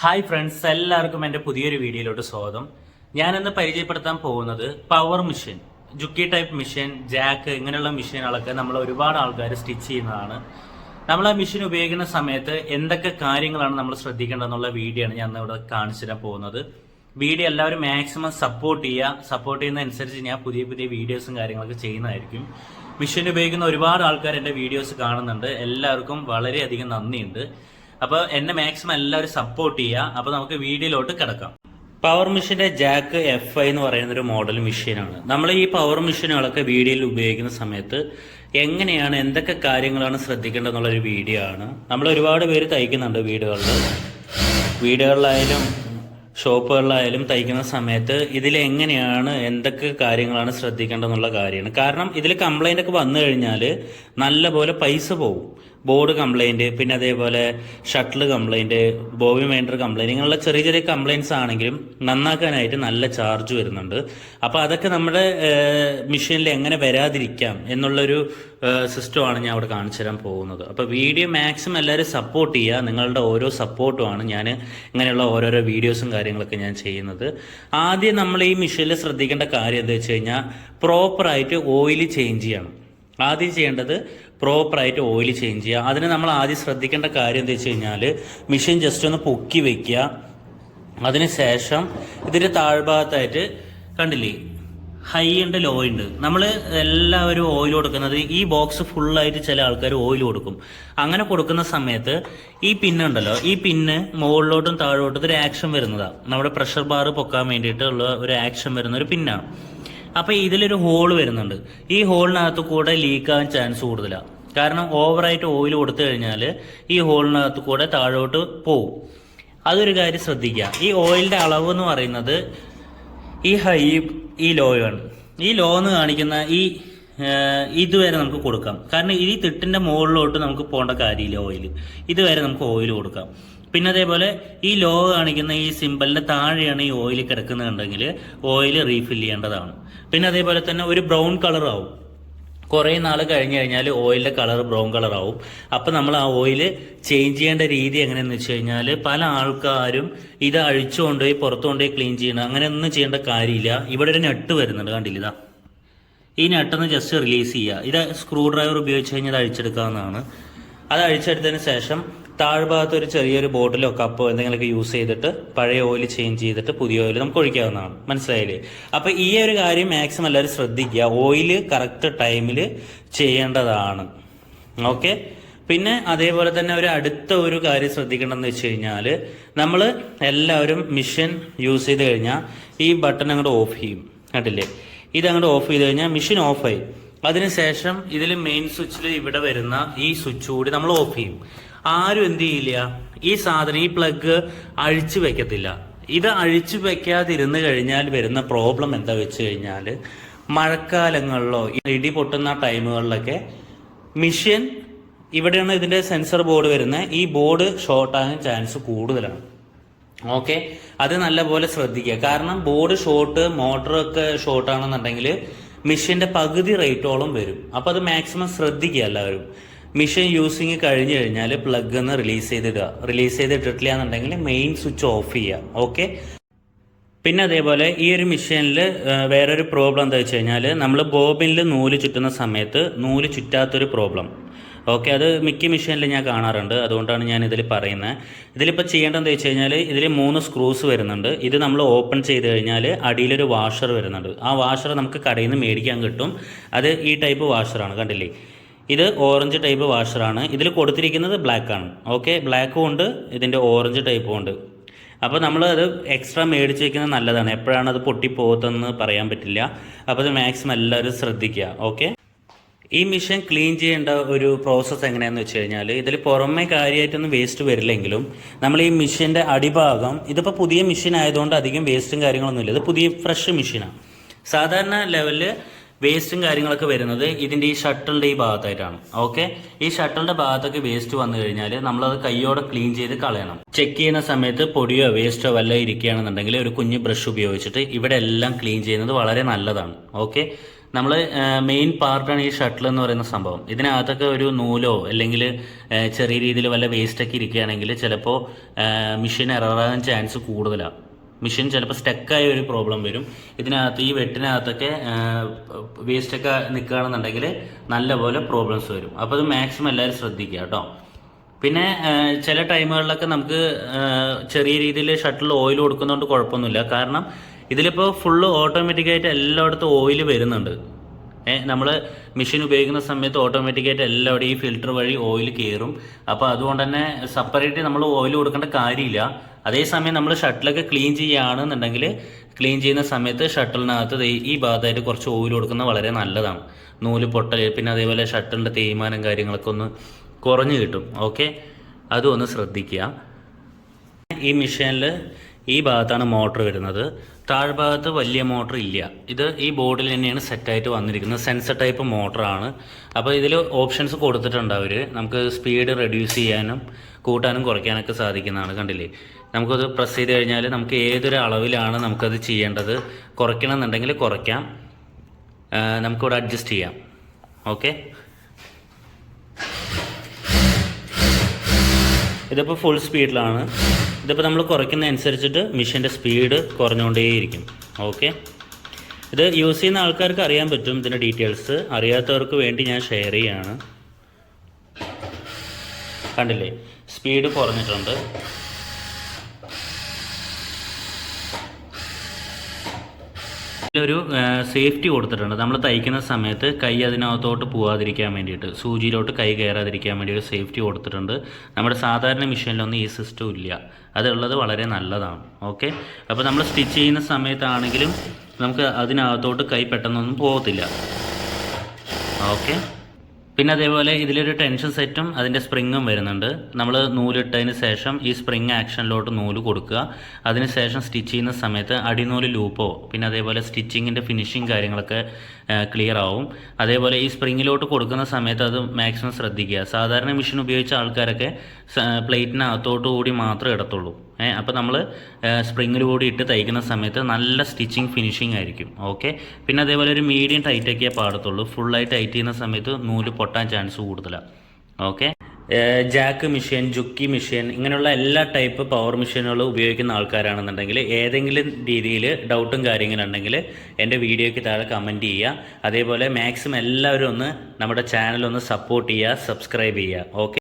Hi friends എല്ലാവർക്കും എന്റെ പുതിയൊരു വീഡിയോയിലോട്ട് സ്വാഗതം. ഞാനിന്ന് പരിചയപ്പെടുത്താൻ പോകുന്നത് power machine Juki type machine Jack ഇങ്ങനെയുള്ള മെഷീനുകളൊക്കെ നമ്മൾ ഒരുപാട് ആൾക്കാർ സ്റ്റിച്ച് ചെയ്യുന്നതാണ്. നമ്മൾ ആ മെഷീൻ ഉപയോഗിക്കുന്ന സമയത്ത് എന്തൊക്കെ കാര്യങ്ങളാണ് നമ്മൾ ശ്രദ്ധിക്കേണ്ടതെന്നുള്ള വീഡിയോ ആണ് ഞാൻ ഇവിടെ കാണിച്ചു തരാൻ പോകുന്നത്. വീഡിയോ എല്ലാവരും മാക്സിമം സപ്പോർട്ട് ചെയ്യുക. സപ്പോർട്ട് ചെയ്യുന്നതനുസരിച്ച് ഞാൻ പുതിയ പുതിയ വീഡിയോസും കാര്യങ്ങളൊക്കെ ചെയ്യുന്നതായിരിക്കും. മിഷൻ ഉപയോഗിക്കുന്ന ഒരുപാട് ആൾക്കാർ എന്റെ വീഡിയോസ് കാണുന്നുണ്ട്. എല്ലാവർക്കും വളരെയധികം നന്ദിയുണ്ട്. അപ്പോൾ എന്നെ മാക്സിമം എല്ലാവരും സപ്പോർട്ട് ചെയ്യുക അപ്പോൾ നമുക്ക് വീഡിയോയിലോട്ട് കിടക്കാം. പവർ മെഷീന്റെ ജാക്ക് എഫ് ഐ എന്ന് പറയുന്ന ഒരു മോഡൽ മെഷീനാണ് നമ്മൾ ഈ പവർ മെഷീനുകളൊക്കെ വീഡിയോയിൽ ഉപയോഗിക്കുന്ന സമയത്ത് എങ്ങനെയാണ് എന്തൊക്കെ കാര്യങ്ങളാണ് ശ്രദ്ധിക്കേണ്ടതെന്നുള്ള ഒരു വീഡിയോ ആണ്. നമ്മൾ ഒരുപാട് പേര് തയ്ക്കുന്നുണ്ട് വീടുകളിൽ വീടുകളിലായാലും ഷോപ്പുകളിലായാലും തയ്ക്കുന്ന സമയത്ത് ഇതിൽ എങ്ങനെയാണ് എന്തൊക്കെ കാര്യങ്ങളാണ് ശ്രദ്ധിക്കേണ്ടതെന്നുള്ള കാര്യമാണ്. കാരണം ഇതിൽ കംപ്ലൈന്റ് ഒക്കെ വന്നു കഴിഞ്ഞാൽ നല്ലപോലെ പൈസ പോകും ബോർഡ് കംപ്ലൈന്റ് പിന്നെ അതേപോലെ shuttle complaint bobbin winder complaint ഇങ്ങനെയുള്ള ചെറിയ ചെറിയ കംപ്ലൈന്റ്സ് ആണെങ്കിലും നന്നാക്കാനായിട്ട് നല്ല ചാർജ് വരുന്നുണ്ട്. അപ്പോൾ അതൊക്കെ നമ്മുടെ മെഷീനിൽ എങ്ങനെ വരാതിരിക്കാം എന്നുള്ളൊരു സിസ്റ്റമാണ് ഞാൻ അവിടെ കാണിച്ചു തരാൻ പോകുന്നത്. അപ്പോൾ വീഡിയോ മാക്സിമം എല്ലാവരും സപ്പോർട്ട് ചെയ്യുക. നിങ്ങളുടെ ഓരോ സപ്പോർട്ടുമാണ് ഞാൻ ഇങ്ങനെയുള്ള ഓരോരോ വീഡിയോസും കാര്യങ്ങളൊക്കെ ഞാൻ ചെയ്യുന്നത്. ആദ്യം നമ്മൾ ഈ മെഷീനിൽ ശ്രദ്ധിക്കേണ്ട കാര്യം എന്താ വെച്ച് കഴിഞ്ഞാൽ പ്രോപ്പറായിട്ട് ഓയിൽ ചേഞ്ച് ചെയ്യണം. ആദ്യം ചെയ്യേണ്ടത് പ്രോപ്പറായിട്ട് ഓയിൽ ചേഞ്ച് ചെയ്യുക. അതിന് നമ്മൾ ആദ്യം ശ്രദ്ധിക്കേണ്ട കാര്യം എന്താ വെച്ച് കഴിഞ്ഞാൽ മെഷീൻ ജസ്റ്റ് ഒന്ന് പൊക്കി വെക്കുക. അതിന് ശേഷം ഇതിന്റെ താഴ്ഭാഗത്തായിട്ട് കണ്ടില്ലേ? ഹൈ ഉണ്ട് ലോ ഉണ്ട്. നമ്മൾ എല്ലാവരും ഓയിൽ കൊടുക്കുന്നത് ഈ ബോക്സ് ഫുള്ളായിട്ട് ചില ആൾക്കാർ ഓയിൽ കൊടുക്കും. അങ്ങനെ കൊടുക്കുന്ന സമയത്ത് ഈ പിന്നുണ്ടല്ലോ ഈ പിന്ന് മുകളിലോട്ടും താഴോട്ടും ഒരു ആക്ഷൻ വരുന്നതാണ് നമ്മുടെ പ്രഷർ ബാർ പൊക്കാൻ വേണ്ടിയിട്ടുള്ള ഒരു ആക്ഷൻ വരുന്ന ഒരു പിന്നാണ് അപ്പൊ ഇതിലൊരു ഹോൾ വരുന്നുണ്ട്. ഈ ഹോളിനകത്ത് കൂടെ ലീക്ക് ആവാൻ ചാൻസ് കൂടുതലാണ് കാരണം ഓവറായിട്ട് ഓയിൽ കൊടുത്തു കഴിഞ്ഞാൽ ഈ ഹോളിനകത്ത് കൂടെ താഴോട്ട് പോവും. അതൊരു കാര്യം ശ്രദ്ധിക്കുക ഈ ഓയിലിന്റെ അളവ് എന്ന് പറയുന്നത് ഈ ഹൈ ഈ ലോയാണ് ഈ ലോ എന്ന് കാണിക്കുന്ന ഈ ഇതുവരെ നമുക്ക് കൊടുക്കാം. കാരണം ഈ തിട്ടിന്റെ മുകളിലോട്ട് നമുക്ക് പോകേണ്ട കാര്യമില്ല ഓയിൽ ഇതുവരെ നമുക്ക് ഓയിൽ കൊടുക്കാം. പിന്നെ അതേപോലെ ഈ ലോ കാണിക്കുന്ന ഈ സിമ്പലിന്റെ താഴെയാണ് ഈ ഓയിൽ കിടക്കുന്നുണ്ടെങ്കിൽ ഓയിൽ റീഫിൽ ചെയ്യേണ്ടതാണ്. പിന്നെ അതേപോലെ തന്നെ ഒരു ബ്രൗൺ കളർ ആവും. കുറേ നാൾ കഴിഞ്ഞ് കഴിഞ്ഞാൽ ഓയിലിന്റെ കളർ ബ്രൗൺ കളറാവും അപ്പം നമ്മൾ ആ ഓയിൽ ചേഞ്ച് ചെയ്യേണ്ട രീതി എങ്ങനെയെന്ന് വെച്ച് കഴിഞ്ഞാൽ പല ആൾക്കാരും ഇത് അഴിച്ചു കൊണ്ടുപോയി പുറത്തു കൊണ്ടുപോയി ക്ലീൻ ചെയ്യണം. അങ്ങനെയൊന്നും ചെയ്യേണ്ട കാര്യമില്ല. ഇവിടെ ഒരു നെട്ട് വരുന്നുണ്ട് കണ്ടില്ല ഇതാ. ഈ നെട്ടൊന്ന് ജസ്റ്റ് റിലീസ് ചെയ്യുക. ഇത് സ്ക്രൂ ഡ്രൈവർ ഉപയോഗിച്ച് കഴിഞ്ഞാൽ അത് അഴിച്ചെടുക്കാവുന്നതാണ്. അത് അഴിച്ചെടുത്തതിന് ശേഷം താഴ്ഭാഗത്ത് ഒരു ചെറിയൊരു ബോട്ടിലോ കപ്പോ എന്തെങ്കിലുമൊക്കെ യൂസ് ചെയ്തിട്ട് പഴയ ഓയിൽ ചേഞ്ച് ചെയ്തിട്ട് പുതിയ ഓയിൽ നമുക്ക് ഒഴിക്കാവുന്നതാണ്. മനസ്സിലായില്ലേ? അപ്പോൾ ഈ ഒരു കാര്യം മാക്സിമം എല്ലാവരും ശ്രദ്ധിക്കുക. ഓയിൽ കറക്റ്റ് ടൈമിൽ ചെയ്യേണ്ടതാണ്. ഓക്കെ? പിന്നെ അതേപോലെ തന്നെ ഒരു അടുത്ത ഒരു കാര്യം ശ്രദ്ധിക്കേണ്ടതെന്ന് വെച്ച് കഴിഞ്ഞാൽ നമ്മൾ എല്ലാവരും മിഷൻ യൂസ് ചെയ്ത് കഴിഞ്ഞാൽ ഈ ബട്ടൺ അങ്ങോട്ട് ഓഫ് ചെയ്യും. കണ്ടില്ലേ? ഇത് അങ്ങോട്ട് ഓഫ് ചെയ്ത് കഴിഞ്ഞാൽ മിഷൻ ഓഫായി അതിനുശേഷം ഇതിൽ മെയിൻ സ്വിച്ചിൽ ഇവിടെ വരുന്ന ഈ സ്വിച്ച് കൂടി നമ്മൾ ഓഫ് ചെയ്യും. ആരും എന്ത് ചെയ്യില്ല. ഈ സാധനം ഈ പ്ലഗ് അഴിച്ചു വെക്കത്തില്ല. ഇത് അഴിച്ചു വെക്കാതിരുന്ന് കഴിഞ്ഞാൽ വരുന്ന പ്രോബ്ലം എന്താ വെച്ച് കഴിഞ്ഞാൽ മഴക്കാലങ്ങളിലോ ഇടി പൊട്ടുന്ന ടൈമുകളിലൊക്കെ മിഷ്യൻ ഇവിടെയാണ് ഇതിന്റെ സെൻസർ ബോർഡ് വരുന്നത്. ഈ ബോർഡ് ഷോർട്ട് ആകാൻ ചാൻസ് കൂടുതലാണ്. ഓക്കെ അത് നല്ലപോലെ ശ്രദ്ധിക്കുക. കാരണം ബോർഡ് ഷോർട്ട് മോട്ടറൊക്കെ ഷോർട്ട് ആണെന്നുണ്ടെങ്കിൽ മിഷ്യന്റെ പകുതി റേറ്റോളം വരും. അപ്പോൾ അത് മാക്സിമം ശ്രദ്ധിക്കുക എല്ലാവരും. മിഷൻ യൂസിങ് കഴിഞ്ഞു കഴിഞ്ഞാൽ പ്ലഗ് ഒന്ന് റിലീസ് ചെയ്തിടുക. റിലീസ് ചെയ്തിട്ടില്ല എന്നുണ്ടെങ്കിൽ മെയിൻ സ്വിച്ച് ഓഫ് ചെയ്യുക. ഓക്കെ പിന്നെ അതേപോലെ ഈ ഒരു മെഷീനിൽ വേറൊരു പ്രോബ്ലം എന്താ വെച്ച് കഴിഞ്ഞാൽ നമ്മൾ ബോബിനിൽ നൂൽ ചുറ്റുന്ന സമയത്ത് നൂൽ ചുറ്റാത്തൊരു പ്രോബ്ലം ഓക്കെ അത് മിക്ക മെഷീനിൽ ഞാൻ കാണാറുണ്ട്. അതുകൊണ്ടാണ് ഞാൻ ഇതിൽ പറയുന്നത് ഇതിലിപ്പോൾ ചെയ്യേണ്ടത് എന്താ വെച്ച് കഴിഞ്ഞാൽ ഇതിൽ മൂന്ന് സ്ക്രൂസ് വരുന്നുണ്ട്. ഇത് നമ്മൾ ഓപ്പൺ ചെയ്ത് കഴിഞ്ഞാൽ അടിയിലൊരു വാഷർ വരുന്നുണ്ട്. ആ വാഷർ നമുക്ക് കടയിൽ നിന്ന് മേടിക്കാൻ കിട്ടും. അത് ഈ ടൈപ്പ് വാഷറാണ് കണ്ടില്ലേ? ഇത് ഓറഞ്ച് ടൈപ്പ് വാഷറാണ് ഇതിൽ കൊടുത്തിരിക്കുന്നത് ബ്ലാക്ക് ആണ്. ഓക്കെ ബ്ലാക്കും ഉണ്ട് ഇതിന്റെ ഓറഞ്ച് ടൈപ്പും ഉണ്ട്. അപ്പോൾ നമ്മൾ അത് എക്സ്ട്രാ മേടിച്ച് വെക്കുന്നത് നല്ലതാണ്. എപ്പോഴാണ് അത് പൊട്ടിപ്പോകത്തെന്ന് പറയാൻ പറ്റില്ല. അപ്പോൾ അത് മാക്സിമം എല്ലാവരും ശ്രദ്ധിക്കുക. ഓക്കെ ഈ മിഷൻ ക്ലീൻ ചെയ്യേണ്ട ഒരു പ്രോസസ്സ് എങ്ങനെയാണെന്ന് വെച്ച് കഴിഞ്ഞാൽ ഇതിൽ പുറമേ കാര്യമായിട്ടൊന്നും വേസ്റ്റ് വരില്ലെങ്കിലും നമ്മൾ ഈ മിഷീന്റെ അടിഭാഗം ഇതിപ്പോൾ പുതിയ മെഷീൻ ആയതുകൊണ്ട് അധികം വേസ്റ്റും കാര്യങ്ങളൊന്നുമില്ല. ഇത് പുതിയ ഫ്രഷ് മെഷീനാണ് സാധാരണ ലെവലിൽ വേസ്റ്റും കാര്യങ്ങളൊക്കെ വരുന്നത് ഇതിന്റെ ഈ ഷട്ടിലിന്റെ ഈ ഭാഗത്തായിട്ടാണ്. ഓക്കെ ഈ ഷട്ടിലിന്റെ ഭാഗത്തൊക്കെ വേസ്റ്റ് വന്നു കഴിഞ്ഞാൽ നമ്മളത് കൈയോടെ ക്ലീൻ ചെയ്ത് കളയണം. ചെക്ക് ചെയ്യുന്ന സമയത്ത് പൊടിയോ വേസ്റ്റോ വല്ല ഇരിക്കുകയാണെന്നുണ്ടെങ്കിൽ ഒരു കുഞ്ഞ് ബ്രഷ് ഉപയോഗിച്ചിട്ട് ഇവിടെ എല്ലാം ക്ലീൻ ചെയ്യുന്നത് വളരെ നല്ലതാണ്. ഓക്കെ നമ്മൾ മെയിൻ പാർട്ടാണ് ഈ ഷട്ടിൽ എന്ന് പറയുന്ന സംഭവം. ഇതിനകത്തൊക്കെ ഒരു നൂലോ അല്ലെങ്കിൽ ചെറിയ രീതിയിൽ വല്ല വേസ്റ്റൊക്കെ ഇരിക്കുകയാണെങ്കിൽ ചിലപ്പോൾ മെഷീൻ എററാകാൻ ചാൻസ് കൂടുതലാണ് മെഷീൻ ചിലപ്പോൾ സ്റ്റക്കായ ഒരു പ്രോബ്ലം വരും. ഇതിനകത്ത് ഈ വെട്ടിനകത്തൊക്കെ വേസ്റ്റൊക്കെ നിൽക്കുകയാണെന്നുണ്ടെങ്കിൽ നല്ലപോലെ പ്രോബ്ലംസ് വരും. അപ്പോൾ അത് മാക്സിമം എല്ലാവരും ശ്രദ്ധിക്കുക കേട്ടോ. പിന്നെ ചില ടൈമുകളിലൊക്കെ നമുക്ക് ചെറിയ രീതിയിൽ ഷട്ടിൽ ഓയിൽ കൊടുക്കുന്നതുകൊണ്ട് കുഴപ്പമൊന്നുമില്ല. കാരണം ഇതിലിപ്പോൾ ഫുള്ള് ഓട്ടോമാറ്റിക്കായിട്ട് എല്ലായിടത്തും ഓയിൽ വരുന്നുണ്ട്. നമ്മൾ മെഷീൻ ഉപയോഗിക്കുന്ന സമയത്ത് ഓട്ടോമാറ്റിക്കായിട്ട് എല്ലാവിടെയും ഈ ഫിൽറ്റർ വഴി ഓയിൽ കയറും അപ്പോൾ അതുകൊണ്ട് തന്നെ സെപ്പറേറ്റ് നമ്മൾ ഓയിൽ കൊടുക്കേണ്ട കാര്യമില്ല. അതേസമയം നമ്മൾ ഷട്ടിലൊക്കെ ക്ലീൻ ചെയ്യുകയാണെന്നുണ്ടെങ്കിൽ ക്ലീൻ ചെയ്യുന്ന സമയത്ത് ഷട്ടിലിനകത്ത് ഈ ഭാഗത്തായിട്ട് കുറച്ച് ഓയിൽ കൊടുക്കുന്നത് വളരെ നല്ലതാണ്. നൂൽ പൊട്ടൽ പിന്നെ അതേപോലെ ഷട്ടിലിന്റെ തേയ്മാനം കാര്യങ്ങളൊക്കെ ഒന്ന് കുറഞ്ഞു കിട്ടും. ഓക്കെ അതും ഒന്ന് ശ്രദ്ധിക്കുക. ഈ മെഷീനിൽ ഈ ഭാഗത്താണ് മോട്ടർ വരുന്നത്. താഴ്ഭാഗത്ത് വലിയ മോട്ടർ ഇല്ല. ഇത് ഈ ബോർഡിൽ തന്നെയാണ് സെറ്റായിട്ട് വന്നിരിക്കുന്നത്. സെൻസർ ടൈപ്പ് മോട്ടറാണ് അപ്പോൾ ഇതിൽ ഓപ്ഷൻസ് കൊടുത്തിട്ടുണ്ട് അവർ നമുക്ക് സ്പീഡ് റെഡ്യൂസ് ചെയ്യാനും കൂട്ടാനും കുറയ്ക്കാനൊക്കെ സാധിക്കുന്നതാണ് കണ്ടില്ലേ? നമുക്കത് പ്രസ് ചെയ്ത് കഴിഞ്ഞാൽ നമുക്ക് ഏതൊരു അളവിലാണ് നമുക്കത് ചെയ്യേണ്ടത്? കുറയ്ക്കണം എന്നുണ്ടെങ്കിൽ കുറയ്ക്കാം നമുക്കിവിടെ അഡ്ജസ്റ്റ് ചെയ്യാം. ഓക്കെ ഇതിപ്പോൾ ഫുൾ സ്പീഡിലാണ് ഇതിപ്പോൾ നമ്മൾ കുറയ്ക്കുന്ന അനുസരിച്ചിട്ട് മെഷീന്റെ സ്പീഡ് കുറഞ്ഞുകൊണ്ടേയിരിക്കും. ഓക്കെ? ഇത് യൂസ് ചെയ്യുന്ന ആൾക്കാർക്ക് അറിയാൻ പറ്റും ഇതിന്റെ ഡീറ്റെയിൽസ്. അറിയാത്തവർക്ക് വേണ്ടി ഞാൻ ഷെയർ ചെയ്യാണ്. കണ്ടില്ലേ? സ്പീഡ് കുറഞ്ഞിട്ടുണ്ട്. ഇതിലൊരു സേഫ്റ്റി കൊടുത്തിട്ടുണ്ട്. നമ്മൾ തയ്ക്കുന്ന സമയത്ത് കൈ അതിനകത്തോട്ട് പോവാതിരിക്കാൻ വേണ്ടിയിട്ട് സൂചിയിലോട്ട് കൈ കയറാതിരിക്കാൻ വേണ്ടി ഒരു സേഫ്റ്റി കൊടുത്തിട്ടുണ്ട്. നമ്മുടെ സാധാരണ മെഷീനിലൊന്നും ഈ സിസ്റ്റം ഇല്ല. അതുള്ളത് വളരെ നല്ലതാണ്. ഓക്കെ? അപ്പോൾ നമ്മൾ സ്റ്റിച്ച് ചെയ്യുന്ന സമയത്താണെങ്കിലും നമുക്ക് അതിനകത്തോട്ട് കൈ പെട്ടെന്നൊന്നും പോകത്തില്ല. ഓക്കെ? പിന്നെ അതേപോലെ ഇതിലൊരു ടെൻഷൻ സെറ്റും അതിന്റെ സ്പ്രിങ്ങും വരുന്നുണ്ട്. നമ്മൾ നൂലിട്ടതിന് ശേഷം ഈ സ്പ്രിങ് ആക്ഷനിലോട്ട് നൂൽ കൊടുക്കുക. അതിന് ശേഷം സ്റ്റിച്ച് ചെയ്യുന്ന സമയത്ത് അടിനൂൽ ലൂപ്പോ പിന്നെ അതേപോലെ സ്റ്റിച്ചിങ്ങിന്റെ ഫിനിഷിങ് കാര്യങ്ങളൊക്കെ ക്ലിയർ ആവും. അതേപോലെ ഈ സ്പ്രിങ്ങിലോട്ട് കൊടുക്കുന്ന സമയത്ത് അത് മാക്സിമം ശ്രദ്ധിക്കുക. സാധാരണ മെഷീൻ ഉപയോഗിച്ച ആൾക്കാരൊക്കെ പ്ലേറ്റിനകത്തോട്ട് കൂടി മാത്രമേ ഇടത്തുള്ളൂ. അപ്പോൾ നമ്മൾ സ്പ്രിങ്ങിൽ കൂടി ഇട്ട് തയ്ക്കുന്ന സമയത്ത് നല്ല സ്റ്റിച്ചിങ് ഫിനിഷിംഗ് ആയിരിക്കും. ഓക്കെ പിന്നെ അതേപോലെ ഒരു മീഡിയം ടൈറ്റ് ആക്കിയേ പാടത്തുള്ളൂ. ഫുള്ളായി ടൈറ്റ് ചെയ്യുന്ന സമയത്ത് നൂൽ പൊട്ടാൻ ചാൻസ് കൂടുതലാണ് okay Jack machine Juki machine ഇങ്ങനെയുള്ള എല്ലാ ടൈപ്പ് പവർ മെഷീനുകളും ഉപയോഗിക്കുന്ന ആൾക്കാരാണെന്നുണ്ടെങ്കിൽ ഏതെങ്കിലും രീതിയിൽ ഡൗട്ടും കാര്യങ്ങളുണ്ടെങ്കിൽ എന്റെ വീഡിയോയ്ക്ക് താഴെ കമന്റ് ചെയ്യുക. അതേപോലെ മാക്സിമം എല്ലാവരും ഒന്ന് നമ്മുടെ ചാനൽ ഒന്ന് സപ്പോർട്ട് ചെയ്യുക സബ്സ്ക്രൈബ് ചെയ്യുക. ഓക്കെ